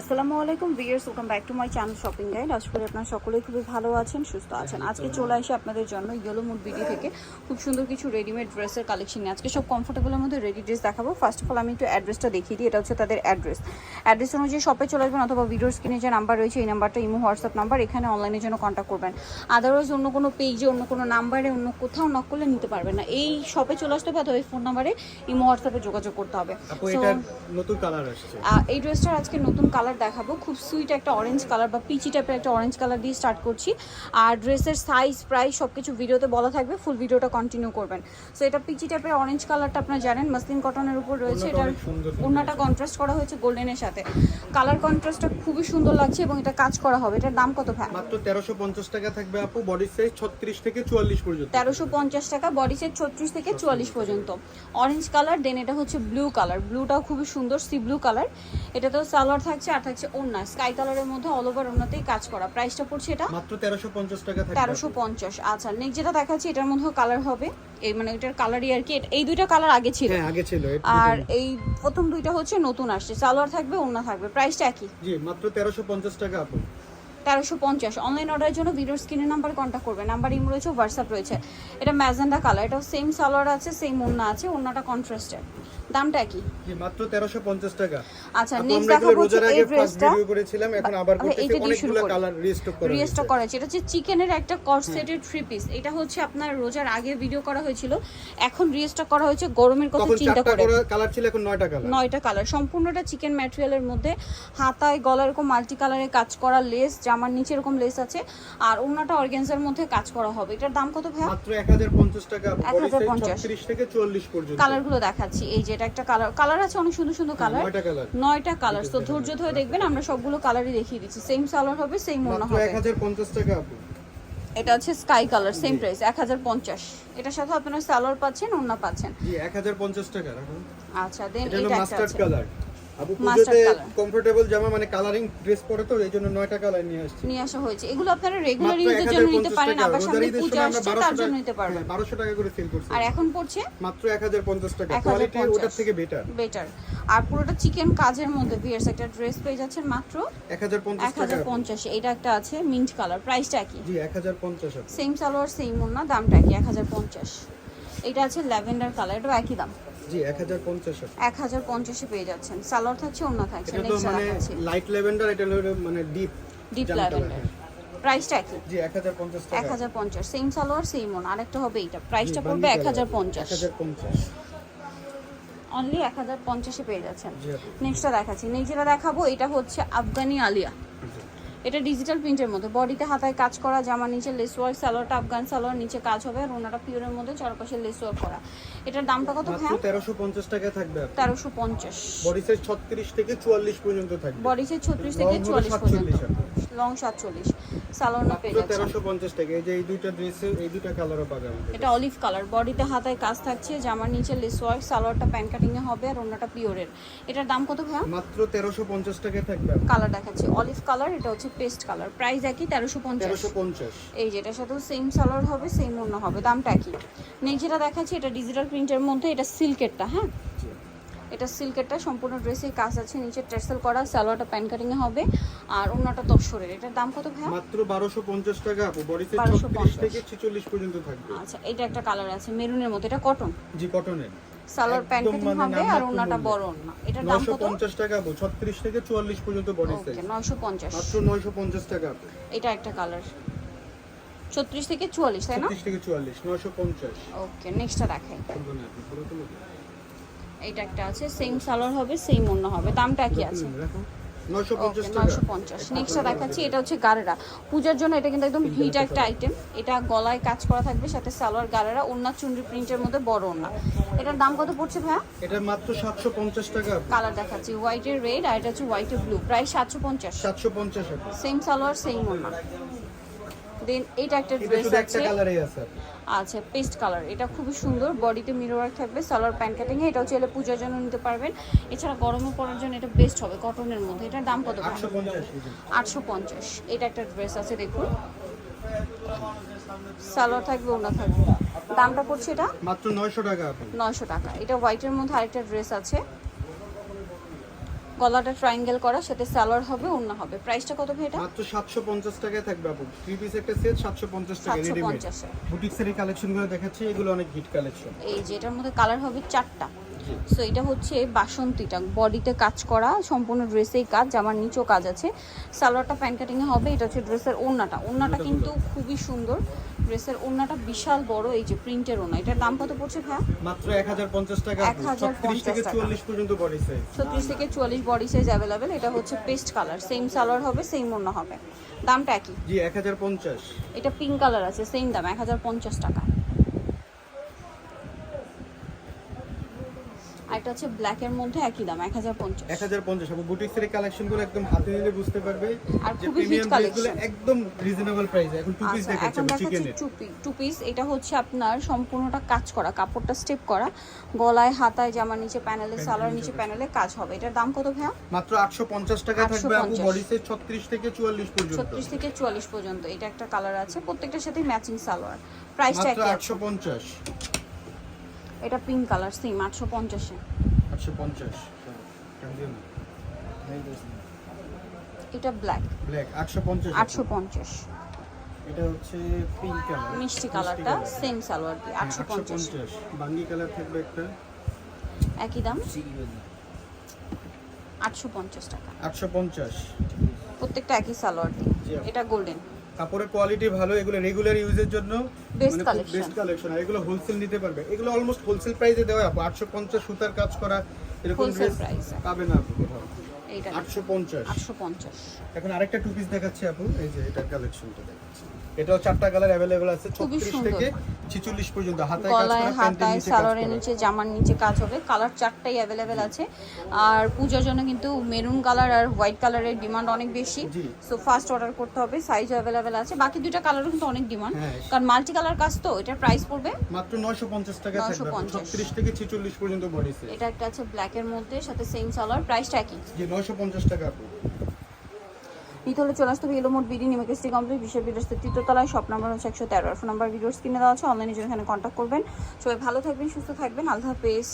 আসসালামু আলাইকুম viewers welcome back to my channel shopping guide আশা করি আপনারা সকলেই খুবই ভালো আছেন সুস্থ আছেন। আজকে চলে আসে আপনাদের জন্য ইয়েলো মুড বিডি থেকে। খুব সুন্দর কিছু রেডিমেড ড্রেসের কালেকশন নিয়ে। আজকে সব কমফোর্টেবলের মধ্যে রেডি ড্রেস দেখাবো। ফার্স্ট অফ অল আমি একটু অ্যাড্রেসটা দেখিয়ে দিই। এটা হচ্ছে তাদের অ্যাড্রেস অ্যাড্রেস অনুযায়ী শপে চলে আসবেন অথবা ভিডিওর স্ক্রিনে যে নাম্বার রয়েছে এই নাম্বারটা ইমো হোয়াটসঅ্যাপ নাম্বার এখানে অনলাইনের জন্য কন্ট্যাক্ট করবেন। আদারওয়াইজ অন্য কোনো পেজে অন্য কোনো নাম্বারে অন্য কোথাও নক করলে নিতে পারবেন না। এই শপে চলে আসতে হবে অথবা এই ফোন নাম্বারে ইমো হোয়াটসঅ্যাপে যোগাযোগ করতে হবে। নতুন কালার আসছে। এই ড্রেসটার আজকে নতুন কালার দেখাবো। খুব সুইট একটা অরেঞ্জ কালার বা পিচি টাইপের একটা অরেঞ্জ কালার দিয়ে স্টার্ট করছি। আর ড্রেসের সাইজ প্রাইস সব কিছু ভিডিওতে বলা থাকবে। ফুল ভিডিওটা কন্টিনিউ করবেন। সো এটা পিচি টাইপের অরেঞ্জ কালারটা আপনারা জানেন মাসলিন কটনের উপর রয়েছে। এটার ওড়নাটা কন্ট্রাস্ট করা হয়েছে গোল্ডেনের সাথে। কালার কন্ট্রাস্টটা খুবই সুন্দর লাগছে এবং এটা কাজ করা হবে। এটার দাম কত ভাই? মাত্র তেরোশো পঞ্চাশ টাকা থাকবে আপু বডি সাইজ ছত্রিশ থেকে চুয়াল্লিশ পর্যন্ত। তেরোশো পঞ্চাশ টাকা বডি সেট ছত্রিশ থেকে চুয়াল্লিশ পর্যন্ত। অরেঞ্জ কালার দেন এটা হচ্ছে ব্লু কালার ব্লুটাও খুবই সুন্দর সি ব্লু কালার এটাতেও সালোয়ার থাকছে। আর থাকছে ওড়না। স্কাই কালারের মধ্যে অল ওভার ওড়নাতেই কাজ করা। প্রাইসটা পড়ছে এটা? মাত্র তেরোশো পঞ্চাশ টাকা থাকবে। তেরোশো পঞ্চাশ। আচ্ছা নেক্সট যেটা দেখাচ্ছি এটার মধ্যেও কালার হবে। এই মানে এটার কালারই আর কি। এই দুইটা কালার আগে ছিল। হ্যাঁ আগে ছিল। আর এই প্রথম দুইটা হচ্ছে নতুন আসছে। সালোয়ার থাকবে ওনা থাকবে। প্রাইসটা একই? জি মাত্র তেরোশো পঞ্চাশ টাকা আপু। তেরোশো পঞ্চাশ। অনলাইন অর্ডারের জন্য ভিডিওর স্ক্রিনের নাম্বার কন্ট্যাক্ট করবে। নাম্বার ইমো রয়েছে হোয়াটসঅ্যাপ রয়েছে। এটা ম্যাজেন্ডা কালার এটাও সেম সালোয়ার আছে সেম ওড়না আছে ওড়নাটা কন্ট্রাস্টেড দামটা কি? মাত্র তেরোশো পঞ্চাশ টাকা। আচ্ছা নেক্সট দেখাবো রোজার এই আগে ফার্স্ট ড্রেসটা ভিডিও করেছিলাম এখন আবার করতেছি। অনেকগুলো কালার রিস্টক করা রিস্টক হয়েছে করা হয়েছে। এটা হচ্ছে চিকেনের একটা কট থ্রি পিস এটা হচ্ছে আপনার রোজার আগে ভিডিও করা হয়েছিল। এখন রিস্টক করা হয়েছে গরমের কথা চিন্তা করে কালার ছিল এখন নয়টা কালার নয়টা কালার সম্পূর্ণটা চিকেন ম্যাটেরিয়ালের মধ্যে। হাতায় গলা এরকম মাল্টি কালারে কাজ করা লেস জামার নিচে এরকম লেস আছে আর অন্যটা অর্গেন্সার মধ্যে কাজ করা হবে। এটার দাম কত ভাইয়া? মাত্র এক হাজার পঞ্চাশ টাকা আপু বডি সাইজ 1050 ছত্রিশ থেকে চুয়াল্লিশ পর্যন্ত। কালারগুলো দেখাচ্ছি। এই যে এটা একটা কালার কালার আছে অনেক সুন্দর সুন্দর কালার নয়টা কালার নয়টা কালার তো ধৈর্য ধরে দেখবেন আমরা সবগুলো কালারই দেখিয়ে দিচ্ছি। সেম সালোয়ার হবে সেম মনে হবে। এক হাজার পঞ্চাশ টাকা আপু। এটা হচ্ছে স্কাই কালার সেম প্রাইস এক হাজার পঞ্চাশ। এটার সাথে আপনারা সালোয়ার পাচ্ছেন ওড়না পাচ্ছেন। জি এক হাজার পঞ্চাশ টাকা রাখুন। আচ্ছা দেন এটা মাস্টার্ড কালার আপু পুজোতে কমফোর্টেবল জামা মানে কালারিং ড্রেস পরে তো এই জন্য নয়টা কালার নিয়ে আসছি। নিয়ে আসা হয়েছে। এগুলো আপনারা রেগুলার ইউজের জন্য নিতে পারেন আবার সামনে পূজা আসছে তার জন্য নিতে পারবেন। হ্যাঁ, 1200 টাকা করে সেল করছি। আর এখন পড়ছে? মাত্র 1050 টাকা। কোয়ালিটি ওটার থেকে বেটার বেটার আর পুরোটা চিকেন কাজের মধ্যে ভিয়ার্স একটা ড্রেস পেয়ে যাচ্ছেন মাত্র 1050 এক টাকা। হাজার পঞ্চাশ এটা একটা আছে মিন্ট কালার প্রাইসটা কি জি 1050 আপু সেম সালোয়ার সেম ওড়না দামটা কি এক হাজার পঞ্চাশ এটা আছে ল্যাভেন্ডার কালার এটাও একই দাম। জি 1050 আপু এক হাজার পঞ্চাশে পেয়ে যাচ্ছেন। সালোয়ার থাকছে ওড়না থাকছে এটা নেক্সট মানে লাইট ল্যাভেন্ডার এটা হলো মানে ডিপ ডিপ ল্যাভেন্ডার। প্রাইসটা কি জি 1050 টাকা। এক হাজার পঞ্চাশ সেম সালোয়ার সেম ওন আরেকটা হবে এইটা। প্রাইসটা পড়বে বান্দি এক হাজার কালার, পঞ্চাশ। 1050 অনলি এক হাজার পঞ্চাশে পেয়ে যাচ্ছেন। নেক্সটটা দেখাচ্ছি। যেটা দেখাবো এটা হচ্ছে আফগানি আলিয়া। এটা ডিজিটাল প্রিন্টের মধ্যে। বডিতে হাতায় কাজ করা জামা নিচে লেস ওয়ার্ক সালোয়ারটা আফগান সালোয়ার নিচে কাজ হবে আর ওনারা পিওরের মধ্যে চারপাশে লেস ওয়ার্ক করা। এটার দামটা কত হ্যাঁ 1350 টাকা থাকবে 1350 বডি সাইজ 36 থেকে 44 পর্যন্ত থাকবে। বডি সাইজ 36 থেকে 44 পর্যন্ত। লং 47 পেয়ে এটা অলিভ কালার বডিতে হাতায় কাজ থাকছে জামার নিচে লেস ওয়ার্ক সালোয়ারটা হবে আর এটার দাম কত ভাইয়া? মাত্র থাকবে কালার দেখাচ্ছি। অলিভ কালার এটা হচ্ছে পেস্ট কালার প্রাইস একই 1350 1350 এই যেটার সাথেও সেম সালোয়ার হবে সেম হবে। দামটা একই। নেই যেটা দেখাচ্ছি এটা ডিজিটাল প্রিন্টের মধ্যে এটা সিল্কেরটা হ্যাঁ? এটা সিল্কেরটা সম্পূর্ণ ড্রেসে কাজ আছে। নিচে ট্রেসেল করা সালোয়ারটা প্যান কাটিং এ হবে। আর অন্যটা তসরের এটার দাম কত ভাইয়া? মাত্র 1250 টাকা আপু। বডিতে 1250 36 থেকে 46 পর্যন্ত থাকবে। আচ্ছা এটা একটা কালার আছে মেরুনের মতো। এটা কটন জি কটনের সালোয়ার প্যান কাটিং মানে হবে আর অন্যটা। বড় অন্য এটার দাম কত? 950 টাকা আপু। 36 থেকে 44 পর্যন্ত বডি সাইজ ওকে নয়শো পঞ্চাশ। মাত্র 950 টাকা আপু। এটা একটা কালার ছত্রিশ থেকে চুয়াল্লিশ তাই না? 36 থেকে 44 950 ওকে নেক্সটটা দেখাই। এইটা একটা আছে সেম সালোয়ার হবে সেম অন্য হবে। দামটা কি আছে। রাখো ওকে 950 পঞ্চাশ নেক্সটটা দেখাচ্ছি এটা হচ্ছে গারেরা। পূজার জন্য এটা কিন্তু একদম হিট একটা আইটেম এটা গলায় কাজ করা থাকবে সাথে সালোয়ার গারেরা ওন্না চুনরি প্রিন্টের মধ্যে বড় ওন্না এটার দাম কত পড়ছে ভাইয়া? এটা মাত্র 750 টাকা। কালার দেখাচ্ছি হোয়াইটের রেড আর এটা হচ্ছে ব্লু প্রায় সাতশো পঞ্চাশ। 750 আপু সেম সালোয়ার সেম ওন্না দেন এটা একটা ড্রেস আছে। আচ্ছা পেস্ট কালার এটা খুবই সুন্দর বডিতে মিরর থাকবে সালোয়ার প্যান্ট কাটিং এটাও চাইলে পূজার জন্য নিতে পারবেন। এছাড়া গরমে পরার জন্য এটা বেস্ট হবে কটনের মধ্যে। এটার দাম কত 850 এই যে। আটশো পঞ্চাশ। এটা একটা ড্রেস আছে দেখুন। সালোয়ার থাকবে ওনা থাকবে। দামটা পড়ছে এটা? মাত্র 900 টাকা নয়শো টাকা। এটা হোয়াইটের মধ্যে আরেকটা ড্রেস আছে। গলাটা ট্রায়াঙ্গেল করা সাথে সালোয়ার হবে অন্য হবে। প্রাইসটা কত ভাই এটা? মাত্র সাতশো পঞ্চাশ টাকায় থাকবে আপু। থ্রি পিস একটা সেট সাতশো পঞ্চাশ টাকা সাতশো রেডিমেড বুটিক্সের এই কালেকশনগুলো দেখাচ্ছি এগুলো অনেক হিট কালেকশন এই যে এটার মধ্যে কালার হবে চারটা। সো এটা হচ্ছে বাসন্তীটা। বডিতে কাজ করা সম্পূর্ণ ড্রেসেই কাজ জামার নিচেও কাজ আছে। সালোয়ারটা প্যান্ট কাটিং এ হবে এটা হচ্ছে ড্রেসের ওড়নাটা। ওড়নাটা কিন্তু খুবই সুন্দর। ড্রেসের ওড়নাটা বিশাল বড় এই যে প্রিন্টের ওড়না। এটার দাম কত পড়ছে ভাইয়া? মাত্র এক হাজার পঞ্চাশ টাকা 1050 থেকে টাকা। চুয়াল্লিশ পর্যন্ত বডি সাইজ ছত্রিশ থেকে চুয়াল্লিশ বডি সাইজ অ্যাভেলেবেল এটা হচ্ছে পেস্ট কালার সেম সালোয়ার হবে সেম ওড়না হবে। দামটা একই। জি এক হাজার পঞ্চাশ। এটা পিঙ্ক কালার আছে সেম দাম এক হাজার পঞ্চাশ টাকা। আর এটা হচ্ছে ব্ল্যাকের মধ্যে একই দাম এক হাজার পঞ্চাশ। এক হাজার পঞ্চাশ। আপু বুটিক্সের কালেকশনগুলো একদম হাতে নিলে বুঝতে পারবে আর খুবই hit ড্রেসগুলো একদম রিজনেবল প্রাইসে এখন টু পিস আচ্ছা দেখাচ্ছি চিকেনের টু পিস টু পিস এটা হচ্ছে আপনার সম্পূর্ণটা কাজ করা কাপড়টা স্টেপ করা। গলায় হাতায় জামার নিচে প্যানেলে সালোয়ার নিচে প্যানেলে কাজ। হবে। এটার দাম কত ভাইয়া? মাত্র আটশো পঞ্চাশ টাকা থাকবে আপু 850 বডি সাইজ ছত্রিশ থেকে চুয়াল্লিশ পর্যন্ত। ছত্রিশ থেকে চুয়াল্লিশ পর্যন্ত। এটা একটা কালার আছে। প্রত্যেকটার সাথে ম্যাচিং সালোয়ার। প্রাইসটা একই আছে। আটশো পঞ্চাশ। এটা পিঙ্ক কালার সেম আটশো পঞ্চাশে আটশো পঞ্চাশ এটা ব্ল্যাক ব্ল্যাক আটশো পঞ্চাশ। আটশো পঞ্চাশ। এটা হচ্ছে পিঙ্ক কালার মিষ্টি কালারটা সেম সালোয়ার দিয়ে আটশো আটশো পঞ্চাশ পঞ্চাশ। বাঙ্গি কালার থাকবে একটা। একই দাম? আটশো পঞ্চাশ টাকা। আটশো পঞ্চাশ। প্রত্যেকটা একই সালোয়ার দিয়ে। এটা গোল্ডেন কাপড়ের কোয়ালিটি ভালো এগুলো রেগুলার ইউজের জন্য collection. বেস্ট কালেকশন আর এগুলো হোলসেল নিতে পারবে। এগুলো অলমোস্ট হোলসেল প্রাইসে দেওয়া আপু আটশো পঞ্চাশ সুতার কাজ করা এরকম ড্রেস price পাবে না আপু কোথাও। আটশো পঞ্চাশ। এখন আরেকটা টু পিস দেখাচ্ছি আপু এই যে এটার কালেকশনটা দেখাচ্ছি। এটাও চারটা কালার অ্যাভেলেবেল আছে ছত্রিশ থেকে 46 পর্যন্ত হাতায় কাজ গলায় হাতায় সালোয়ারের নিচে জামার নিচে কাজ হবে কালার চারটাই অ্যাভেলেবেল আছে। আর পূজার জন্য কিন্তু মেরুন কালার আর হোয়াইট কালারের ডিমান্ড অনেক বেশি। সো ফার্স্ট অর্ডার করতে হবে সাইজ অ্যাভেলেবেল আছে। বাকি দুইটা কালারও কিন্তু অনেক ডিমান্ড হ্যাঁ। কারণ মাল্টি কালার কাজ তো এটার প্রাইস পড়বে মাত্র 950 টাকা থাকবে। 950 36 থেকে 46 পর্যন্ত বডি এটা একটা আছে ব্ল্যাকের মধ্যে সাথে সেম সালোয়ার প্রাইসটা একই। যে 950 টাকা। নিতে চলে আসতে হবে এলোমোট বিডি নিমেকেস্টি কমপ্লেক্স বিশ্বের বিদেশের তৃতীয়তলায়, শপ নাম্বার হচ্ছে একশো তেরো। ফোন নাম্বার ভিডিওস কিনে দেওয়া আছে অনলাইনে এখানে কন্ট্যাক্ট করবেন। সবাই ভালো থাকবেন, সুস্থ থাকবেন। আল্লাহ হাফেজ।